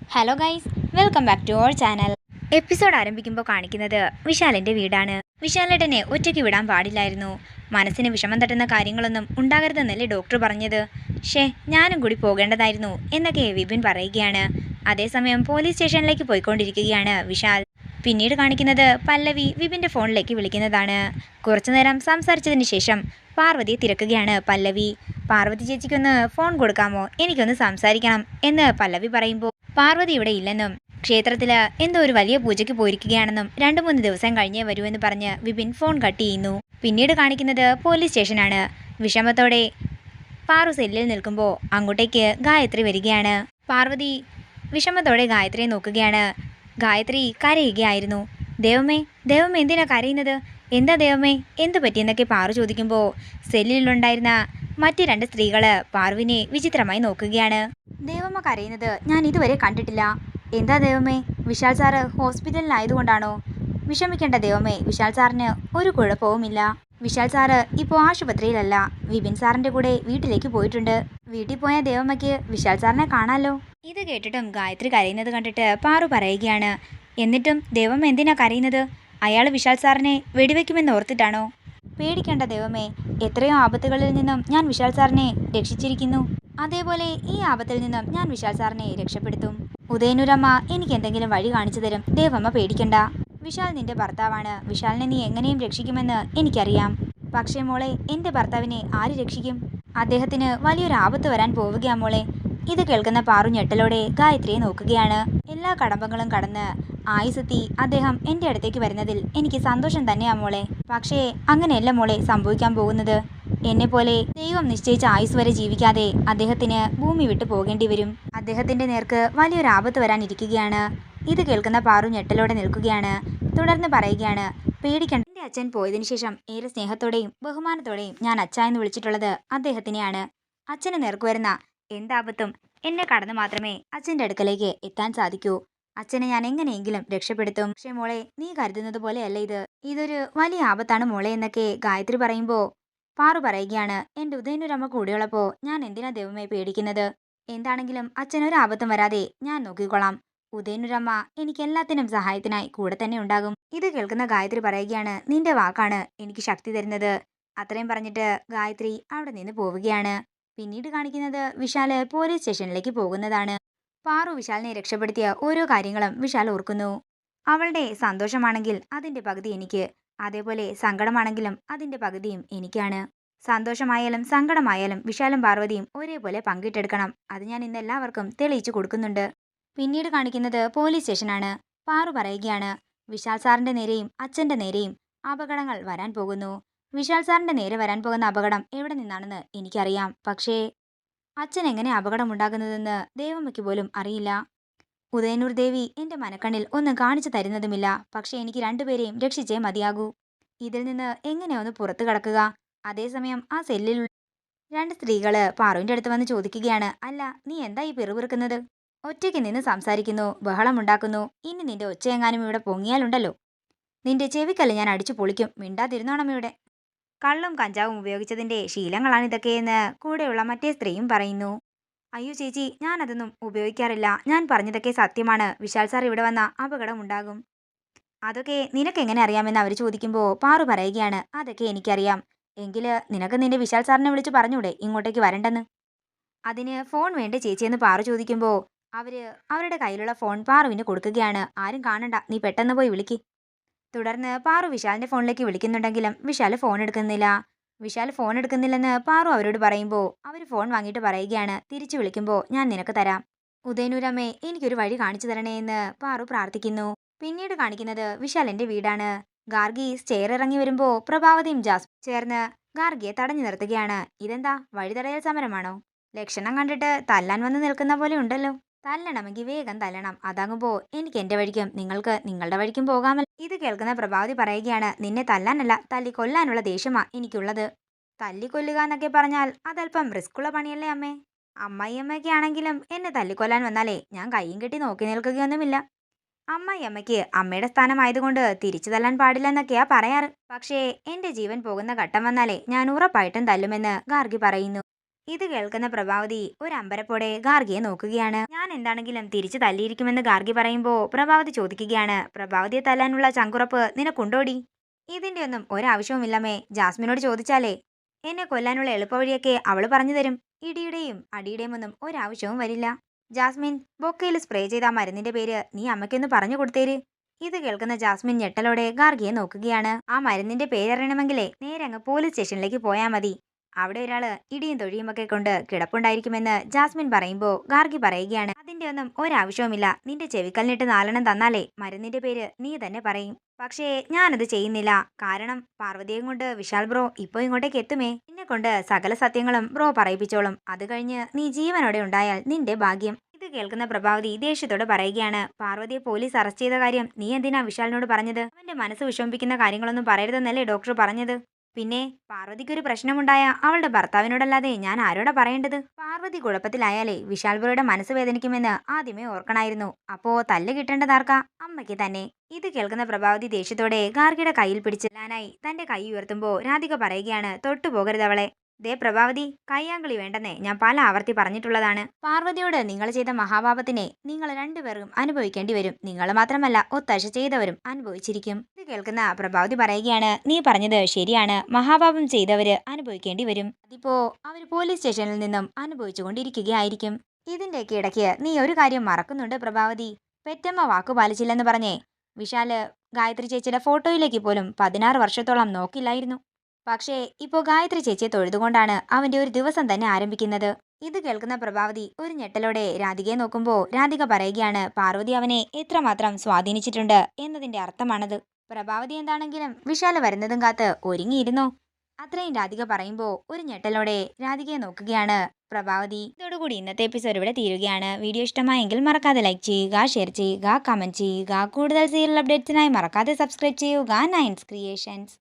Hello guys welcome back to our channel episode ആരംഭിക്കുമ്പോൾ കാണിക്കുന്നത് വിശാലിന്റെ വീടാണ്. വിശാലേട്ടനെ ഒറ്റയ്ക്ക് വിടാൻ പാടില്ലായിരുന്നു. മനസ്സിന് വിഷമം തട്ടുന്ന കാര്യങ്ങളൊന്നും ഉണ്ടാകരുതെന്നല്ലേ ഡോക്ടർ പറഞ്ഞത്. ഷേ ഞാനും കൂടി പോകേണ്ടതായിരുന്നു എന്നൊക്കെ വിപിൻ പറയുകയാണ്. അതേസമയം പോലീസ് സ്റ്റേഷനിലേക്ക് പോയിക്കൊണ്ടിരിക്കുകയാണ് വിശാൽ. പിന്നീട് കാണിക്കുന്നത് പല്ലവി വിപിന്റെ ഫോണിലേക്ക് വിളിക്കുന്നതാണ്. കുറച്ചുനേരം സംസാരിച്ചതിന് ശേഷം പാർവതിയെ തിരക്കുകയാണ് പല്ലവി. പാർവതി ചേച്ചിക്കൊന്ന് ഫോൺ കൊടുക്കാമോ? എനിക്കൊന്ന് സംസാരിക്കണം എന്ന് പല്ലവി പറയുമ്പോൾ പാർവതി ഇവിടെ ഇല്ലെന്നും ക്ഷേത്രത്തിൽ എന്തോ ഒരു വലിയ പൂജയ്ക്ക് പോയിരിക്കുകയാണെന്നും രണ്ടു മൂന്ന് ദിവസം കഴിഞ്ഞേ വരുമെന്ന് പറഞ്ഞ് വിപിൻ ഫോൺ കട്ട് ചെയ്യുന്നു. പിന്നീട് കാണിക്കുന്നത് പോലീസ് സ്റ്റേഷനാണ്. വിഷമത്തോടെ പാറു സെല്ലിൽ നിൽക്കുമ്പോൾ അങ്ങോട്ടേക്ക് ഗായത്രി വരികയാണ്. പാർവതി വിഷമത്തോടെ ഗായത്രിയെ നോക്കുകയാണ്. ഗായത്രി കരയുകയായിരുന്നു. ദൈവമേ ദൈവമേ എന്തിനാ കരയുന്നത്? എന്താ ദൈവമേ എന്തു പറ്റിയെന്നൊക്കെ പാറു ചോദിക്കുമ്പോൾ സെല്ലിലുണ്ടായിരുന്ന മറ്റ് രണ്ട് സ്ത്രീകൾ പാർവിനെ വിചിത്രമായി നോക്കുകയാണ്. ദേവമ്മ കരയുന്നത് ഞാൻ ഇതുവരെ കണ്ടിട്ടില്ല. എന്താ ദേവമ്മേ വിശാൽ സാറ് ഹോസ്പിറ്റലിലായതുകൊണ്ടാണോ? വിഷമിക്കേണ്ട ദൈവമേ വിശാൽ സാറിന് ഒരു കുഴപ്പവുമില്ല. വിശാൽ സാറ് ഇപ്പോൾ ആശുപത്രിയിലല്ല. വിപിൻ സാറിന്റെ കൂടെ വീട്ടിലേക്ക് പോയിട്ടുണ്ട്. വീട്ടിൽ പോയ ദേവമ്മയ്ക്ക് വിശാൽ സാറിനെ കാണാലോ? ഇത് കേട്ടിട്ടും ഗായത്രി കരയുന്നത് കണ്ടിട്ട് പാറു പറയുകയാണ്. എന്നിട്ടും ദേവമ്മ എന്തിനാ കരയുന്നത്? അയാൾ വിശാൽ സാറിനെ വെടിവെക്കുമെന്ന് ഓർത്തിട്ടാണോ? പേടിക്കേണ്ട ദൈവമേ എത്രയോ ആപത്തുകളിൽ നിന്നും ഞാൻ വിശാൽ സാറിനെ രക്ഷിച്ചിരിക്കുന്നു. അതേപോലെ ഈ ആപത്തിൽ നിന്നും ഞാൻ വിശാൽ സാറിനെ രക്ഷപ്പെടുത്തും. ഉദയനൂരമ്മ എനിക്ക് എന്തെങ്കിലും വഴി കാണിച്ചു തരും. ദേവമ്മ പേടിക്കണ്ട. വിശാൽ നിന്റെ ഭർത്താവാണ്. വിശാലിനെ നീ എങ്ങനെയും രക്ഷിക്കുമെന്ന് എനിക്കറിയാം. പക്ഷേ മോളെ എന്റെ ഭർത്താവിനെ ആര് രക്ഷിക്കും? അദ്ദേഹത്തിന് വലിയൊരു ആപത്ത് വരാൻ പോവുകയാ മോളെ. ഇത് കേൾക്കുന്ന പാറു ഞെട്ടലോടെ ഗായത്രിയെ നോക്കുകയാണ്. എല്ലാ കടമ്പകളും കടന്ന് ആയുസെത്തി അദ്ദേഹം എന്റെ അടുത്തേക്ക് വരുന്നതിൽ എനിക്ക് സന്തോഷം തന്നെയാ മോളെ. പക്ഷേ അങ്ങനെയല്ല മോളെ സംഭവിക്കാൻ പോകുന്നത്. എന്നെ പോലെ ദൈവം നിശ്ചയിച്ച ആയുസ് വരെ ജീവിക്കാതെ അദ്ദേഹത്തിന് ഭൂമി വിട്ടു പോകേണ്ടി വരും. അദ്ദേഹത്തിന്റെ നേർക്ക് വലിയൊരു ആപത്ത് വരാനിരിക്കുകയാണ്. ഇത് കേൾക്കുന്ന പാറു ഞെട്ടലോടെ നിൽക്കുകയാണ്. തുടർന്ന് പറയുകയാണ് പേടിക്കണ്ട. എന്റെ അച്ഛൻ പോയതിനു ശേഷം ഏറെ സ്നേഹത്തോടെയും ബഹുമാനത്തോടെയും ഞാൻ അച്ഛ എന്ന് വിളിച്ചിട്ടുള്ളത് അദ്ദേഹത്തിനെയാണ്. അച്ഛന് നേർക്ക് വരുന്ന എന്താപത്തും എന്നെ കടന്നു മാത്രമേ അച്ഛന്റെ അടുക്കലേക്ക് എത്താൻ സാധിക്കൂ. അച്ഛനെ ഞാൻ എങ്ങനെയെങ്കിലും രക്ഷപ്പെടുത്തും. പക്ഷേ മോളെ നീ കരുതുന്നത് പോലെയല്ല ഇത്. ഇതൊരു വലിയ ആപത്താണ് മോളെ എന്നൊക്കെ ഗായത്രി പറയുമ്പോൾ പാറു പറയുകയാണ്. എന്റെ ഉദയനൊരമ്മ കൂടെയുള്ളപ്പോൾ ഞാൻ എന്തിനാ ദൈവമേ പേടിക്കുന്നത്? എന്താണെങ്കിലും അച്ഛനൊരു ആപത്തും വരാതെ ഞാൻ നോക്കിക്കൊള്ളാം ഉദയനൊരമ്മ എനിക്ക് എല്ലാത്തിനും സഹായത്തിനായി കൂടെ തന്നെ ഉണ്ടാകും. ഇത് കേൾക്കുന്ന ഗായത്രി പറയുകയാണ് നിന്റെ വാക്കാണ് എനിക്ക് ശക്തി തരുന്നത്. അത്രയും പറഞ്ഞിട്ട് ഗായത്രി അവിടെ നിന്ന് പോവുകയാണ്. പിന്നീട് കാണിക്കുന്നത് വിശാൽ പോലീസ് സ്റ്റേഷനിലേക്ക് പോകുന്നതാണ്. പാറു വിശാലിനെ രക്ഷപ്പെടുത്തിയ ഓരോ കാര്യങ്ങളും വിശാൽ ഓർക്കുന്നു. അവളുടെ സന്തോഷമാണെങ്കിൽ അതിന്റെ പകുതി എനിക്ക് അതേപോലെ സങ്കടമാണെങ്കിലും അതിന്റെ പകുതിയും എനിക്കാണ്. സന്തോഷമായാലും സങ്കടമായാലും വിശാലും പാർവതിയും ഒരേപോലെ പങ്കിട്ടെടുക്കണം. അത് ഞാൻ ഇന്ന് എല്ലാവർക്കും തെളിയിച്ചു കൊടുക്കുന്നുണ്ട്. പിന്നീട് കാണിക്കുന്നത് പോലീസ് സ്റ്റേഷനാണ്. പാറു പറയുകയാണ് വിശാൽ സാറിന്റെ നേരെയും അച്ഛന്റെ നേരെയും അപകടങ്ങൾ വരാൻ പോകുന്നു. വിശാൽ സാറിന്റെ നേരെ വരാൻ പോകുന്ന അപകടം എവിടെ നിന്നാണെന്ന് എനിക്കറിയാം. പക്ഷേ അച്ഛൻ എങ്ങനെ അപകടമുണ്ടാകുന്നതെന്ന് ദേവമ്മയ്ക്ക് പോലും അറിയില്ല. ഉദയനൂർ ദേവി എന്റെ മനക്കണ്ണിൽ ഒന്നും കാണിച്ചു തരുന്നതുമില്ല. പക്ഷേ എനിക്ക് രണ്ടുപേരെയും രക്ഷിച്ചേ മതിയാകൂ. ഇതിൽ നിന്ന് എങ്ങനെ ഒന്ന് പുറത്തു കടക്കുക? അതേസമയം ആ സെല്ലിൽ രണ്ട് സ്ത്രീകൾ പാറുവിന്റെ അടുത്ത് വന്ന് ചോദിക്കുകയാണ്. അല്ല നീ എന്താ ഈ പിറുപിറുക്കുന്നത്? ഒറ്റയ്ക്ക് നിന്ന് സംസാരിക്കുന്നു ബഹളമുണ്ടാക്കുന്നു ഇനി നിന്റെ ഒച്ചയെങ്ങാനും ഇവിടെ പൊങ്ങിയാലുണ്ടല്ലോ. നിന്റെ ചെവിക്കല്ല ഞാൻ അടിച്ചു പൊളിക്കും. മിണ്ടാതിരുന്നോണം ഇവിടെ. കള്ളും കഞ്ചാവും ഉപയോഗിച്ചതിന്റെ ശീലങ്ങളാണ് ഇതൊക്കെയെന്ന് കൂടെയുള്ള മറ്റേ സ്ത്രീയും പറയുന്നു. അയ്യോ ചേച്ചി ഞാനതൊന്നും ഉപയോഗിക്കാറില്ല. ഞാൻ പറഞ്ഞതൊക്കെ സത്യമാണ്. വിശാൽ സാർ ഇവിടെ വന്ന അപകടം ഉണ്ടാകും അതൊക്കെ നിനക്കെങ്ങനെ അറിയാമെന്ന് അവർ ചോദിക്കുമ്പോൾ പാറു പറയുകയാണ്. അതൊക്കെ എനിക്കറിയാം. എങ്കിൽ നിനക്ക് നിന്റെ വിശാൽ സാറിനെ വിളിച്ച് പറഞ്ഞൂടെ ഇങ്ങോട്ടേക്ക് വരണ്ടെന്ന്? അതിന് ഫോൺ വേണ്ട ചേച്ചിയെന്ന് പാറു ചോദിക്കുമ്പോൾ അവർ അവരുടെ കയ്യിലുള്ള ഫോൺ പാറുവിന് കൊടുക്കുകയാണ്. ആരും കാണണ്ട. നീ പെട്ടെന്ന് പോയി വിളിക്ക്. തുടർന്ന് പാറു വിശാലിന്റെ ഫോണിലേക്ക് വിളിക്കുന്നുണ്ടെങ്കിലും വിശാൽ ഫോൺ എടുക്കുന്നില്ല. വിശാൽ ഫോൺ എടുക്കുന്നില്ലെന്ന് പാറു അവരോട് പറയുമ്പോൾ അവർ ഫോൺ വാങ്ങിയിട്ട് പറയുകയാണ്. തിരിച്ചു വിളിക്കുമ്പോൾ ഞാൻ നിനക്ക് തരാം. ഉദയനൂരമ്മേ എനിക്കൊരു വഴി കാണിച്ചു തരണേ എന്ന് പാറു പ്രാർത്ഥിക്കുന്നു. പിന്നീട് കാണിക്കുന്നത് വിശാലിന്റെ വീടാണ്. ഗാർഗി സ്റ്റെയർ ഇറങ്ങി വരുമ്പോൾ പ്രഭാവതിയും ജാസ് ചേർന്ന് ഗാർഗിയെ തടഞ്ഞു നിർത്തുകയാണ്. ഇതെന്താ? വഴിതടയൽ സമരമാണോ? ലക്ഷണം കണ്ടിട്ട് തല്ലാൻ വന്ന് നിൽക്കുന്ന പോലെ ഉണ്ടല്ലോ. തല്ലണമെങ്കിൽ വേഗം തല്ലണം. അതാകുമ്പോൾ എനിക്ക് എന്റെ വഴിക്കും. നിങ്ങൾക്ക് നിങ്ങളുടെ വഴിക്കും പോകാമല്ലോ. ഇത് കേൾക്കുന്ന പ്രഭാവതി പറയുകയാണ് നിന്നെ തല്ലാനല്ല കൊല്ലാനുള്ള ദേഷ്യമാ എനിക്കുള്ളത്. തല്ലിക്കൊല്ലുക എന്നൊക്കെ പറഞ്ഞാൽ അതല്പം റിസ്ക്കുള്ള പണിയല്ലേ അമ്മേ. അമ്മായിയമ്മയ്ക്ക് ആണെങ്കിലും എന്നെ തല്ലിക്കൊല്ലാൻ വന്നാലേ ഞാൻ കയ്യും കെട്ടി നോക്കി നിൽക്കുകയൊന്നുമില്ല. അമ്മായിയമ്മയ്ക്ക് അമ്മയുടെ സ്ഥാനമായതുകൊണ്ട് തിരിച്ചു തല്ലാൻ പാടില്ലെന്നൊക്കെയാ പറയാറ്. പക്ഷേ എന്റെ ജീവൻ പോകുന്ന ഘട്ടം വന്നാലേ ഞാൻ ഉറപ്പായിട്ടും തല്ലുമെന്ന് ഗാർഗി പറയുന്നു. ഇത് കേൾക്കുന്ന പ്രഭാവതി ഒരു അമ്പരപ്പോടെ ഗാർഗിയെ നോക്കുകയാണ്. ഞാൻ എന്താണെങ്കിലും തിരിച്ചു തല്ലിയിരിക്കുമെന്ന് ഗാർഗി പറയുമ്പോൾ പ്രഭാവതി ചോദിക്കുകയാണ് പ്രഭാവതിയെ തല്ലാനുള്ള ചങ്കുറപ്പ് നിനക്കുണ്ടോടി? ഇതിന്റെ ഒന്നും ഒരാവശ്യവുമില്ലമ്മേ. ജാസ്മിനോട് ചോദിച്ചാലേ എന്നെ കൊല്ലാനുള്ള എളുപ്പവഴിയൊക്കെ അവൾ പറഞ്ഞു തരും. ഇടിയുടെയും അടിയുടെയും ഒന്നും ഒരാവശ്യവും വരില്ല. ജാസ്മിൻ ബൊക്കയിൽ സ്പ്രേ ചെയ്ത മരുന്നിന്റെ പേര് നീ അമ്മയ്ക്കൊന്ന് പറഞ്ഞു കൊടുത്തേര്. ഇത് കേൾക്കുന്ന ജാസ്മിൻ ഞെട്ടലോടെ ഗാർഗിയെ നോക്കുകയാണ്. ആ മരുന്നിന്റെ പേരറിയണമെങ്കിലേ നേരെ അങ്ങ് പോലീസ് സ്റ്റേഷനിലേക്ക് പോയാൽ മതി. അവിടെ ഒരാൾ ഇടിയും തൊഴിയുമൊക്കെ കൊണ്ട് കിടപ്പുണ്ടായിരിക്കുമെന്ന് ജാസ്മിൻ പറയുമ്പോൾ ഗാർഗി പറയുകയാണ് അതിന്റെ ഒന്നും ഒരാവശ്യവുമില്ല. നിന്റെ ചെവിക്കലിനിട്ട് നാലെണ്ണം തന്നാലേ മരുന്നിന്റെ പേര് നീ തന്നെ പറയും. പക്ഷേ ഞാനത് ചെയ്യുന്നില്ല. കാരണം പാർവതിയും കൊണ്ട് വിശാൽ ബ്രോ ഇപ്പൊ ഇങ്ങോട്ടേക്ക് എത്തുമേ. നിന്നെ കൊണ്ട് സകല സത്യങ്ങളും ബ്രോ പറയിപ്പിച്ചോളും. അത് കഴിഞ്ഞ് നീ ജീവനോടെ ഉണ്ടായാൽ നിന്റെ ഭാഗ്യം. ഇത് കേൾക്കുന്ന പ്രഭാവതി ദേഷ്യത്തോട് പറയുകയാണ് പാർവതിയെ പോലീസ് അറസ്റ്റ് ചെയ്ത കാര്യം നീ എന്തിനാ വിശാലിനോട് പറഞ്ഞത്? അവന്റെ മനസ്സ് വിഷമിപ്പിക്കുന്ന കാര്യങ്ങളൊന്നും പറയരുതെന്നല്ലേ ഡോക്ടർ പറഞ്ഞത്? പിന്നെ പാർവതിക്ക് പാർവതിക്കൊരു പ്രശ്നമുണ്ടായ അവളുടെ ഭർത്താവിനോടല്ലാതെ ഞാൻ ആരോടാ പറയേണ്ടത്? പാർവതി കുഴപ്പത്തിലായാലേ വിശാൽ ബ്രോയുടെ മനസ്സ് വേദനിക്കുമെന്ന് ആദ്യമേ ഓർക്കണായിരുന്നു. അപ്പോ തല്ല് കിട്ടേണ്ടതാർക്ക അമ്മയ്ക്ക് തന്നെ. ഇത് കേൾക്കുന്ന പ്രഭാവതി ദേഷ്യത്തോടെ ഗാർഗിയുടെ കയ്യിൽ പിടിച്ചെല്ലാനായി തന്റെ കൈ ഉയർത്തുമ്പോൾ രാധിക പറയുകയാണ് തൊട്ടുപോകരുത് അവളെ. ദേ പ്രഭാവതി കയ്യാങ്കളി വേണ്ടെന്നേ. ഞാൻ പല ആവർത്തി പറഞ്ഞിട്ടുള്ളതാണ്. പാർവതിയോട് നിങ്ങൾ ചെയ്ത മഹാപാപത്തിനെ നിങ്ങൾ രണ്ടുപേരും അനുഭവിക്കേണ്ടി വരും. നിങ്ങൾ മാത്രമല്ല ഒത്താശ ചെയ്തവരും അനുഭവിച്ചിരിക്കും. ഇത് കേൾക്കുന്ന പ്രഭാവതി പറയുകയാണ് നീ പറഞ്ഞത് ശരിയാണ്. മഹാപാപം ചെയ്തവര് അനുഭവിക്കേണ്ടി വരും. അതിപ്പോ അവർ പോലീസ് സ്റ്റേഷനിൽ നിന്നും അനുഭവിച്ചുകൊണ്ടിരിക്കുകയായിരിക്കും. ഇതിന്റെയൊക്കെ ഇടയ്ക്ക് നീ ഒരു കാര്യം മറക്കുന്നുണ്ട് പ്രഭാവതി. പെറ്റമ്മ വാക്കു പാലിച്ചില്ലെന്ന് പറഞ്ഞേ. വിശാൽ ഗായത്രി ചേച്ചിയുടെ ഫോട്ടോയിലേക്ക് പോലും പതിനാറ് വർഷത്തോളം നോക്കില്ലായിരുന്നു. പക്ഷേ ഇപ്പോൾ ഗായത്രി ചേച്ചിയെ തൊഴുതുകൊണ്ടാണ് അവന്റെ ഒരു ദിവസം തന്നെ ആരംഭിക്കുന്നത്. ഇത് കേൾക്കുന്ന പ്രഭാവതി ഒരു ഞെട്ടലോടെ രാധികയെ നോക്കുമ്പോൾ രാധിക പറയുകയാണ് പാർവതി അവനെ എത്രമാത്രം സ്വാധീനിച്ചിട്ടുണ്ട് എന്നതിന്റെ അർത്ഥമാണത്. പ്രഭാവതി എന്താണെങ്കിലും വിശാല വരുന്നതും കാത്ത് ഒരുങ്ങിയിരുന്നു? അത്രയും രാധിക പറയുമ്പോൾ ഒരു ഞെട്ടലോടെ രാധികയെ നോക്കുകയാണ് പ്രഭാവതി. ഇതോടുകൂടി ഇന്നത്തെ എപ്പിസോഡ് ഇവിടെ തീരുകയാണ്. വീഡിയോ ഇഷ്ടമായെങ്കിൽ മറക്കാതെ ലൈക്ക് ചെയ്യുക ഷെയർ ചെയ്യുക കമന്റ് ചെയ്യുക. കൂടുതൽ സീരിയൽ അപ്ഡേറ്റ്സിനായി മറക്കാതെ സബ്സ്ക്രൈബ് ചെയ്യുക. നയൻസ് ക്രിയേഷൻസ്.